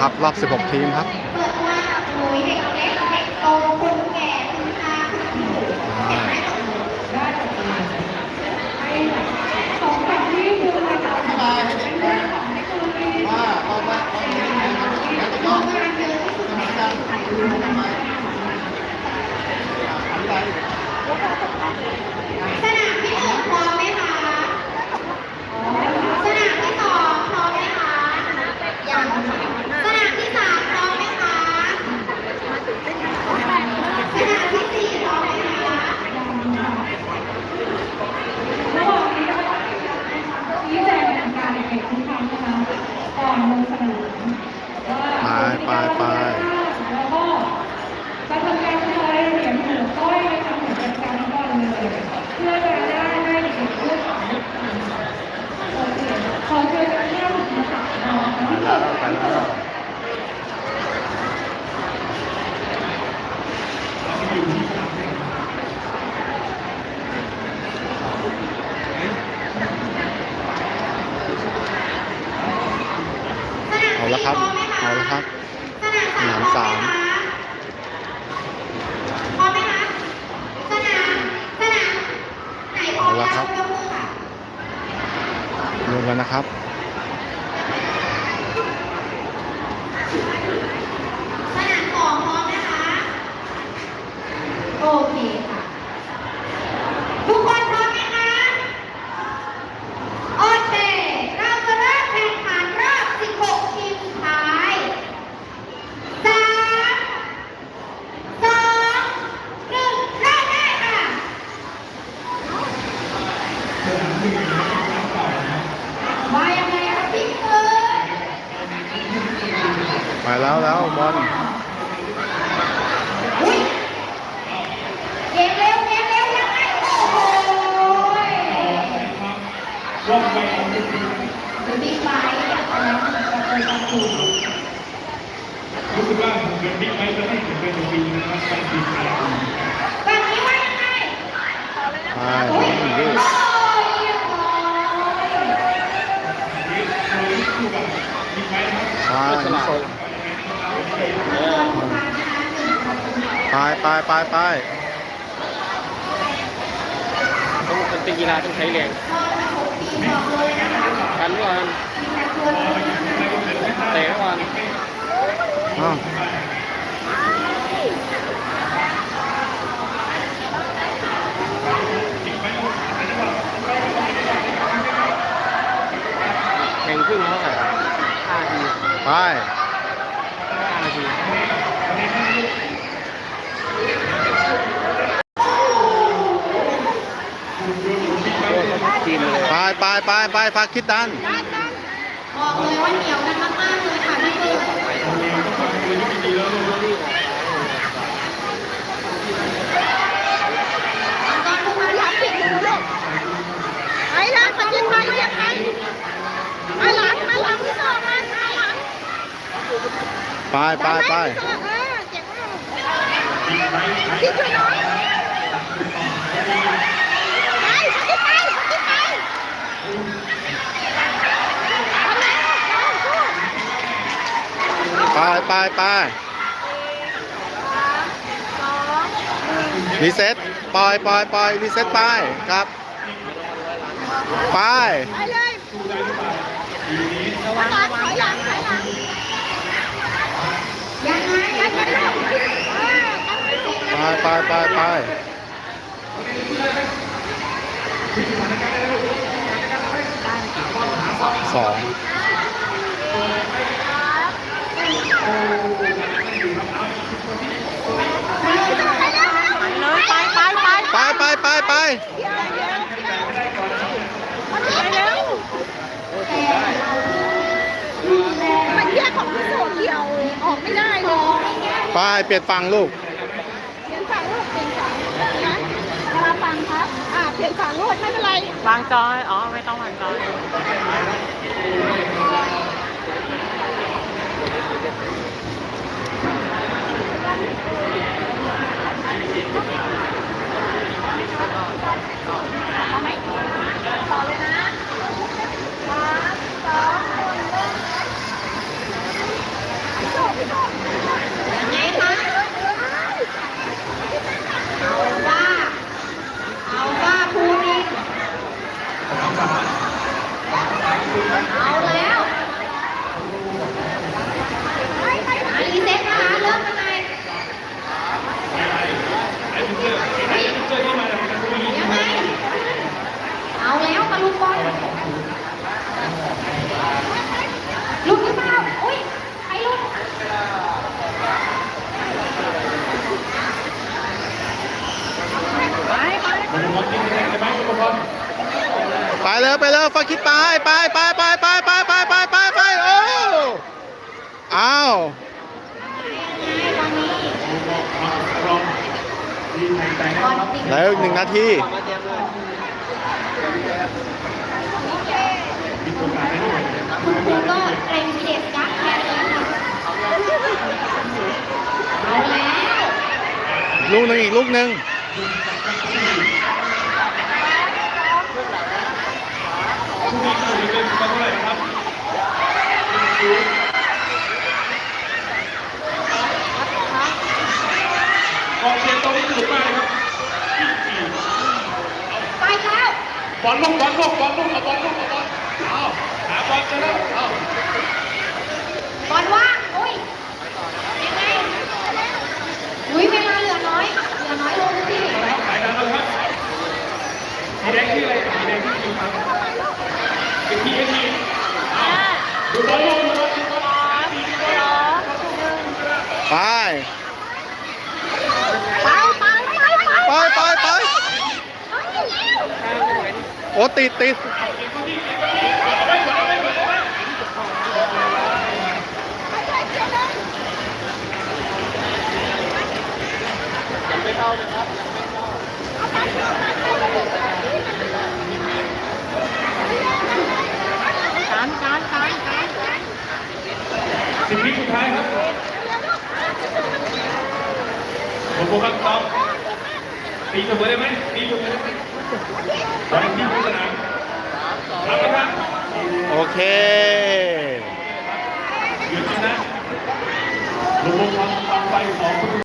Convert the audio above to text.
ครับ รอบ 16 ทีมครับ เปิดว่าโอ้ยเด็กเล็กเด็กโตคนแก่คุณตาคุณปู่ อ่า สนามที่หนึ่งพร้อมไหมคะ สนามที่สองพร้อมไหมคะยังสนามที่สามพร้อมไหมคะ สนามที่สี่พร้อมไหมคะ ชี้แจงกติกาในเอกทุกครั้งนะคะ ก่อนลงสนามว่า ไปไปไป แล้วก็จะทำการทอยเหรียญหัวก้อยในทางของกติกาทั้งหมดเลยเพื่อจะได้ให้เด็กๆพูดของโอเคขอเชิญท่านผู้มาตัดนอ ไปแล้วไปแล้วเอาละครับ เอาละครับ สนามสาม สนามสาม พร้อมไหมคะสนามสนามไหนพร้อม เอา แล้วครับยกมือค่ะลงแล้วนะครับสนามสองพร้อมนะคะ โอเคค่ะ ทุกคนพร้อมไหมคะ โอเค เราจะเริ่มแข่งขันรอบ 16 ทีมสุดท้ายสามสองหนึ่งเริ่มได้ค่ะ มายังไงครับพี่เอิญไปแล้วแล้วบอล อุ้ยเกมเร็วเกมเร็วยังไงโอ้โหดูบิ๊กไบค์อะไรนะประตูประตู รู้สึกว่าผมเป็นบิ๊กไบค์จะให้ผมเป็นปีนะครับเป็นปีไทย แบบนี้ว่ายังไง ไป อุ้ย นี่ โอ้ ดิ ยเรียบร้อย เราคู่กับบิ๊กไบค์นะครับ ไปนี่โซ ไปไปไปไปต้องเป็นกีฬาต้องใช้แรงกันก่อนเตะก่อนอ้าวแข่งครึ่งเท่าไหร่ห้าทีไป ห้านาทีทีมเลย ไปไปไปไปพาคิดดันบอกเลยว่าเหนียวกันมากๆเลยค่ะพี่เอิญตอนทุกคนรับผิดดูลูกไอ้ร้านสัญญาณไทยยังไงไอ้หลังไอ้หลังที่สองไอ้หลังไปไปไปเออเจ็บมากคิดช่วยน้องไปคิดไปคิดไปทำไมน้องสู้ ไปไปไปรีเซ็ตปล่อยปล่อยปล่อยรีเซ็ตไปครับ ไปไปเลยระวังระวังยังไงยังไงไปไปไปไปสอง ไปเลยไปเลยไปไปไป ไปไปไปไป เดี๋ยวเดี๋ยวไปเร็วมันแยก ของพี่โสดเดียวออกไม่ได้เลยไปเปลี่ยนฝั่งลูก เปลี่ยนฝั่งลูกเปลี่ยนฝั่งนะเวลาฟังครับ อ่าเปลี่ยนฝั่งลูกไม่เป็นไร วางจอย อ๋อ ไม่ต้องวางจอย 好嘞 ฟาคิดไปไปไปไปไปไปไปไปไปไปโอ้อ้าวแล้วหนึ่งนาทีคุณครูก็เกรงทีเด็ดกักแค่นี้ค่ะเอาแล้วลูกหนึ่งอีกลูกหนึ่ง ผู้มีคู่นี้เป็นเท่าไหร่นะครับกองเชียร์ตรงนี้สนุกมากเลยครับ ไปแล้ว บ อลลูกบอลลูกบอลลูกเอาบอลลูกเอาบอลเอาหาบอลเจอแล้วเอาบอลว่างอุ้ยยังไงอุ้ยเวลาเหลือน้อยเหลือน้อยลงสิสายดันแล้วครับสีแดงที่อะไรสีแดงที่คิวครับเอ็นทีเอ็นทีดูบอลลูกดูบอลดูบอลไปไปไปไปไป ไปไปไปโอ้ติดติดการการการการสิบวิสุดท้ายครับผมโฟกัสตอบตีเสมอได้ไหมตีเสมอได้ไหม โอเคหยุดนะลงวางวางไฟสอง